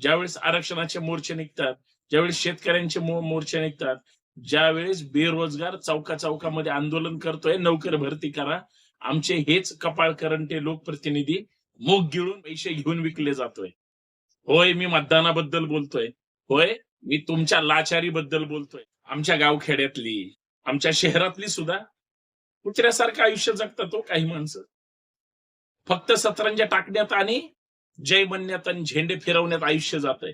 ज्यावेळेस आरक्षणाचे मोर्चे निघतात ज्यावेळेस शेतकऱ्यांचे मो- मोर्चे निघतात ज्यावेळेस बेरोजगार चौका चौकामध्ये आंदोलन करतोय नोकर भरती करा आमचे हेच कपाळ करंटे लोकप्रतिनिधी मोग गिळून पैसे घेऊन विकले जातोय. होय मी मतदानाबद्दल बोलतोय. होय मी तुमच्या लाचारी बद्दल बोलतोय. आमच्या गावखेड्यातली आमच्या शहरातली सुद्धा. कुत्र्यासारखं आयुष्य जगतात तो काही माणसं. फक्त सतरंजा टाकण्यात आणि जय म्हणण्यात आणि झेंडे फिरवण्यात आयुष्य जात आहे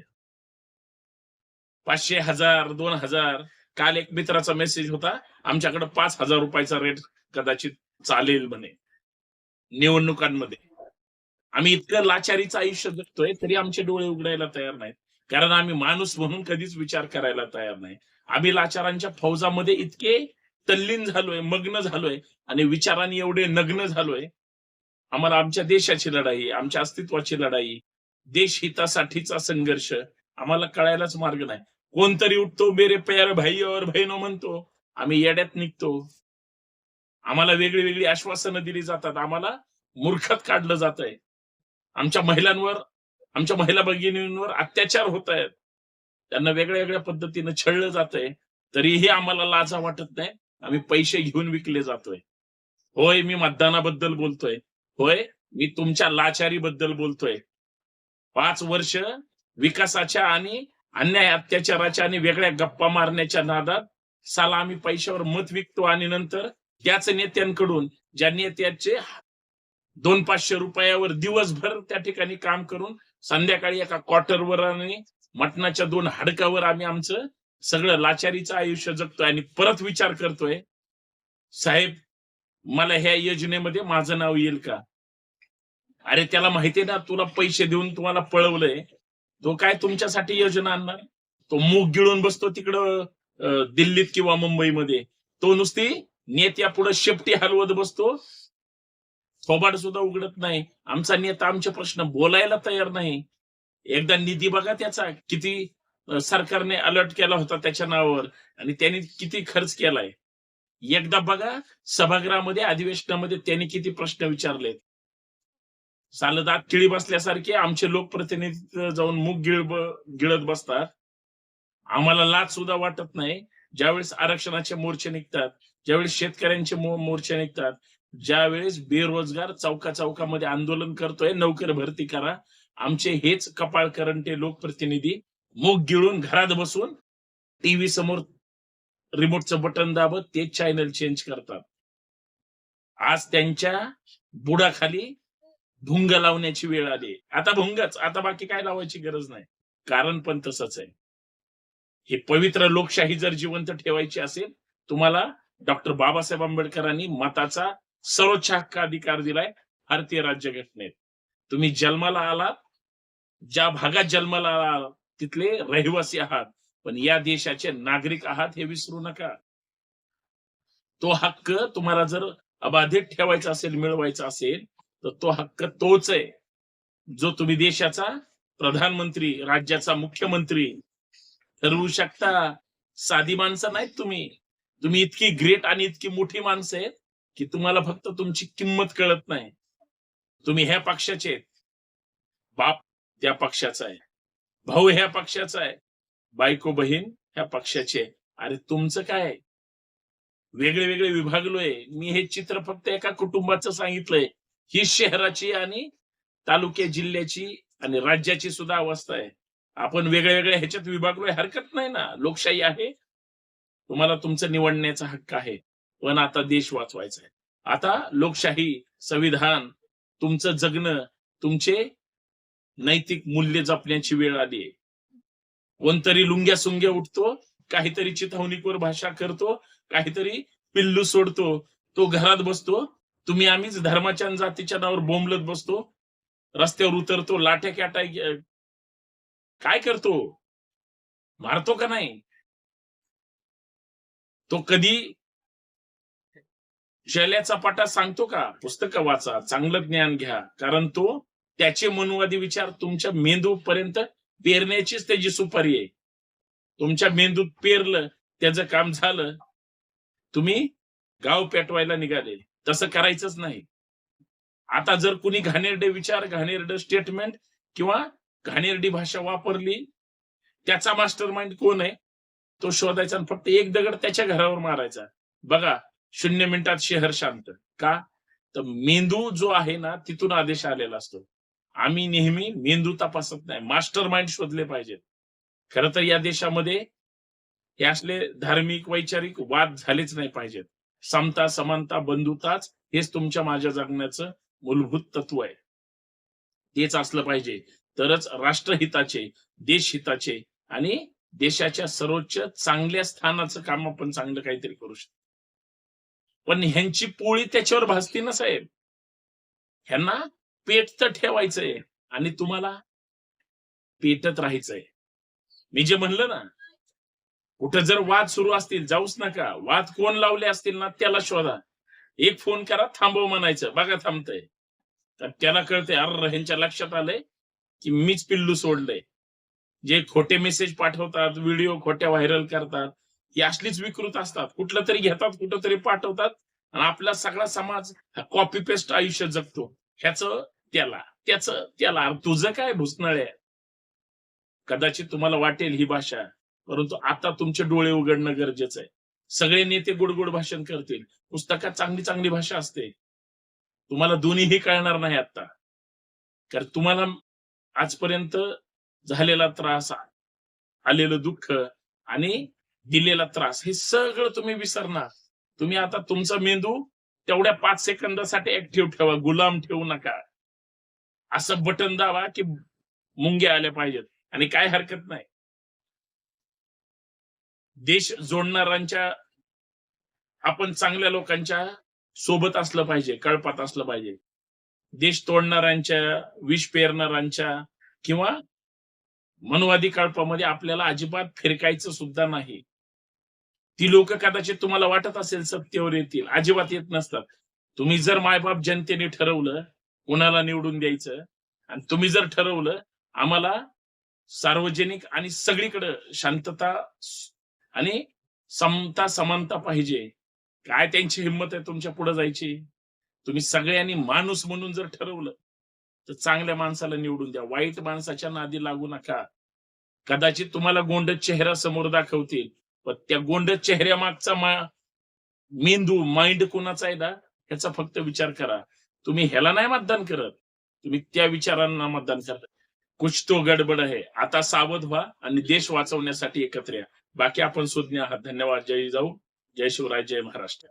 पाचशे हजार दोन हजार काल एक मित्राचा मेसेज होता आमच्याकडे पाच हजार रुपयाचा रेट कदाचित चालेल म्हणे. निवडणुकांमध्ये. आम्ही इतकं लाचारीचं आयुष्य जगतोय तरी आमचे डोळे उघडायला तयार नाहीत. कारण आम्ही माणूस म्हणून कधीच विचार करायला तयार नाही. आम्ही लाचारांच्या फौजामध्ये इतके तल्लीन झालोय मग्न झालोय आणि विचारांनी एवढे नग्न झालोय आम्हाला आमच्या देशाची लढाई आमच्या अस्तित्वाची लढाई देश हितासाठीचा संघर्ष आम्हाला कळायलाच मार्ग नाही. कोणतरी उठतो मेरे प्यार भाई और बहिणो म्हणतो. आम्ही येड्यात निघतो. आम्हाला वेगळी वेगळी आश्वासनं दिली जातात. आम्हाला मूर्खत काढलं जात आहे आमच्या महिलांवर आमच्या महिला भगिनींवर अत्याचार होत आहेत त्यांना वेगळ्या वेगळ्या पद्धतीनं छळलं जात आहे तरीही आम्हाला लाजा वाटत नाही. आम्ही पैसे घेऊन विकले जातोय. होय मी मतदानाबद्दल बोलतोय. होय? मी तुमच्या लाचारी बद्दल बोलतोय. पाच वर्ष विकासाच्या आणि अन्याय अत्याचाराच्या आणि वेगळ्या गप्पा मारण्याच्या नादात साला आम्ही पैशावर मत विकतो आणि नंतर त्याच नेत्यांकडून ज्या नेत्याचे दोन पाचशे रुपयावर दिवसभर त्या ठिकाणी काम करून संध्याकाळी एका क्वार्टरवर आणि मटणाच्या दोन हाडकावर आम्ही आमचं सगळं लाचारीचं आयुष्य जगतोय आणि परत विचार करतोय. साहेब मला ह्या योजनेमध्ये माझं नाव येईल का? अरे त्याला माहितीये ना तुला पैसे देऊन तुम्हाला पळवलंय. तो काय तुमच्यासाठी योजना आणणार? तो मूग गिळून बसतो तिकडं दिल्लीत किंवा मुंबईमध्ये. तो नुसती नेत्या पुढे शेपटी हलवत बसतो. थोबाड सुद्धा उघडत नाही. आमचा नेता आमचे प्रश्न बोलायला तयार नाही. एकदा निधी बघा त्याचा किती सरकारने अलर्ट केला होता त्याच्या नावावर. आणि त्यांनी किती खर्च केलाय. एकदा बघा सभागृहामध्ये अधिवेशनामध्ये त्यांनी किती प्रश्न विचारले सालदात किळी बसल्यासारखे आमचे लोकप्रतिनिधी जाऊन मुख गिळ गिळत बसतात. आम्हाला लाच सुद्धा वाटत नाही. ज्यावेळेस आरक्षणाचे मोर्चे निघतात ज्यावेळेस शेतकऱ्यांचे मोर्चे निघतात ज्यावेळेस बेरोजगार चौका चौकामध्ये आंदोलन करतोय नोकर भरती करा. आमचे हेच कपाळ करंटे लोकप्रतिनिधी मूग गिळून घरात बसून टीव्ही समोर रिमोटचं बटन दाबत ते चॅनल चेंज करतात. आज त्यांच्या बुडाखाली भुंग लावण्याची वेळ आली. आता भुंगच आता बाकी काय लावायची गरज नाही. कारण पण तसंच आहे. हे पवित्र लोकशाही जर जिवंत ठेवायची असेल तुम्हाला डॉक्टर बाबासाहेब आंबेडकरांनी मताचा सर्वोच्च हक्क अधिकार दिलाय भारतीय राज्यघटनेत. तुम्ही जन्माला आलात ज्या भागात जन्माला आलात तिथले रहिवासी आहात. पण या देशाचे नागरिक आहात हे विसरू नका. तो हक्क तुम्हाला जर अबाधित ठेवायचा असेल मिळवायचा असेल तर तो हक्क तोच आहे. जो तुम्ही देशाचा प्रधानमंत्री राज्याचा मुख्यमंत्री ठरवू शकता. साधी माणसं नाहीत तुम्ही. तुम्ही इतकी ग्रेट आणि इतकी मोठी माणसं आहेत की तुम्हाला फक्त तुमची किंमत कळत नाही. तुम्ही ह्या पक्षाचे आहेत. बाप त्या पक्षाचा आहे. भाऊ ह्या पक्षाचा आहे. बायको बहीण ह्या पक्षाचे आहे. अरे तुमचं काय वेगळे वेगळे विभागलोय मी हे चित्र फक्त एका कुटुंबाचं सांगितलंय. ही शहराची आणि तालुक्या जिल्ह्याची आणि राज्याची सुद्धा अवस्था आहे. आपण वेगळ्या वेगळ्या ह्याच्यात विभागलोय हरकत नाही ना. लोकशाही आहे. तुम्हाला तुमचं निवडण्याचा हक्क आहे. पण आता देश वाचवायचा आहे. आता लोकशाही संविधान तुमचं जगणं तुमचे नैतिक मूल्य जपण्याची वेळ आली आहे. कोणतरी लुंग्या सुंग्या उठतो काहीतरी चिथावणीवर भाषा करतो काहीतरी पिल्लू सोडतो. तो घरात बसतो तुम्ही आम्हीच धर्माच्या जातीच्या नावावर बोंबलत बसतो रस्त्यावर उतरतो लाट्या कॅटा काय करतो? मारतो का नाही? तो कधी शैल्याचा पाटा सांगतो का? पुस्तकं वाचा चांगलं ज्ञान घ्या. कारण तो त्याचे मनुवादी विचार तुमच्या मेंदू पर्यंत पेरण्याचीच त्याची सुपारी आहे. तुमच्या मेंदूत पेरलं त्याचं काम झालं तुम्ही गाव पेटवायला निघाले. तसं करायचंच नाही. आता जर कुणी घाणेरडे विचार घाणेरडे स्टेटमेंट किंवा घाणेरडी भाषा वापरली त्याचा मास्टर माइंड कोण आहे? तो शोधायचा आणि फक्त एक दगड त्याच्या घरावर मारायचा. बघा शून्य मिनिटात शहर शांत. का? तर मेंदू जो आहे ना तिथून आदेश आलेला असतो. आम्ही नेहमी मेंदू तपासत नाही मास्टर माइंड शोधले पाहिजेत. खर तर या देशामध्ये हे असले धार्मिक वैचारिक वाद झालेच नाही पाहिजेत. समता समानता बंधुताच हेच तुमच्या माझ्या जगण्याचं मूलभूत तत्व आहे. तेच असलं पाहिजे. तरच राष्ट्रहिताचे देशहिताचे आणि देशाच्या सर्वोच्च चांगल्या स्थानाचं काम आपण चांगलं काहीतरी करू शकतो. पण ह्यांची पोळी त्याच्यावर भासती ना साहेब? ह्यांना पेट तर ठेवायचंय आणि तुम्हाला पेटत राहायचंय. मी जे म्हणलं ना कुठं जर वाद सुरू असतील जाऊच नका. वाद कोण लावले असतील ना त्याला शोधा. एक फोन करा थांबव म्हणायचं. बघा थांबतंय. तर त्याला कळतंय अर ह्यांच्या लक्षात आलंय की मीच पिल्लू सोडलंय. जे खोटे मेसेज पाठवतात व्हिडिओ खोट्या व्हायरल करतात ही असलीच विकृत असतात. कुठलं तरी घेतात कुठं तरी पाठवतात आणि आपला सगळा समाज कॉपी पेस्ट आयुष्य जगतो. ह्याच त्याला त्याच त्याला. तुझं काय भुसनळ आहे? कदाचित तुम्हाला वाटेल ही भाषा परंतु आता तुमचे डोळे उघडणं गरजेचं आहे. सगळे नेते गोड भाषण करतील. पुस्तकात चांगली चांगली भाषा असते. तुम्हाला दोन्हीही कळणार नाही आता कारण तुम्हाला आजपर्यंत झालेला त्रास आलेलं दुःख आणि दिलेला त्रास हे सगळं तुम्ही विसरणार. तुम्ही आता तुमचा मेंदू तेवढ्या पाच सेकंदासाठी ऍक्टिव्ह ठेवा. गुलाम ठेवू नका. असं बटन दावा की मुंग्या आल्या पाहिजेत. आणि काय हरकत नाही. देश जोडणाऱ्यांच्या आपण चांगल्या लोकांच्या सोबत असलं पाहिजे कळपात असलं पाहिजे. देश तोडणाऱ्यांच्या विष पेरणाऱ्यांच्या किंवा मनुवादी कळपामध्ये आपल्याला अजिबात फिरकायचं सुद्धा नाही. ती लोक कदाचित तुम्हाला वाटत असेल सत्तेवर येतील अजिबात येत नसतात. तुम्ही जर मायबाप जनतेने ठरवलं कुणाला निवडून द्यायचं? आणि तुम्ही जर ठरवलं आम्हाला सार्वजनिक आणि सगळीकडं शांतता आणि समता समानता पाहिजे. काय त्यांची हिंमत आहे तुमच्यापुढे जायची? तुम्ही सगळ्यांनी माणूस म्हणून जर ठरवलं तर चांगल्या माणसाला निवडून द्या. वाईट माणसाच्या नादी लागू नका. कदाचित तुम्हाला गोंड चेहरा समोर दाखवतील पण त्या गोंड चेहऱ्यामागचा मा मेंदू माइंड कोणाचा आहे ना याचा फक्त विचार करा. तुम्ही ह्याला नाही मतदान करत. तुम्ही त्या विचारांना मतदान करता. कुछ तो गडबड आहे. आता सावध व्हा आणि देश वाचवण्यासाठी एकत्र या. बाकी आपण सुज्ञ आहात. धन्यवाद. जय जाऊ. जय शिवराय. जय महाराष्ट्र.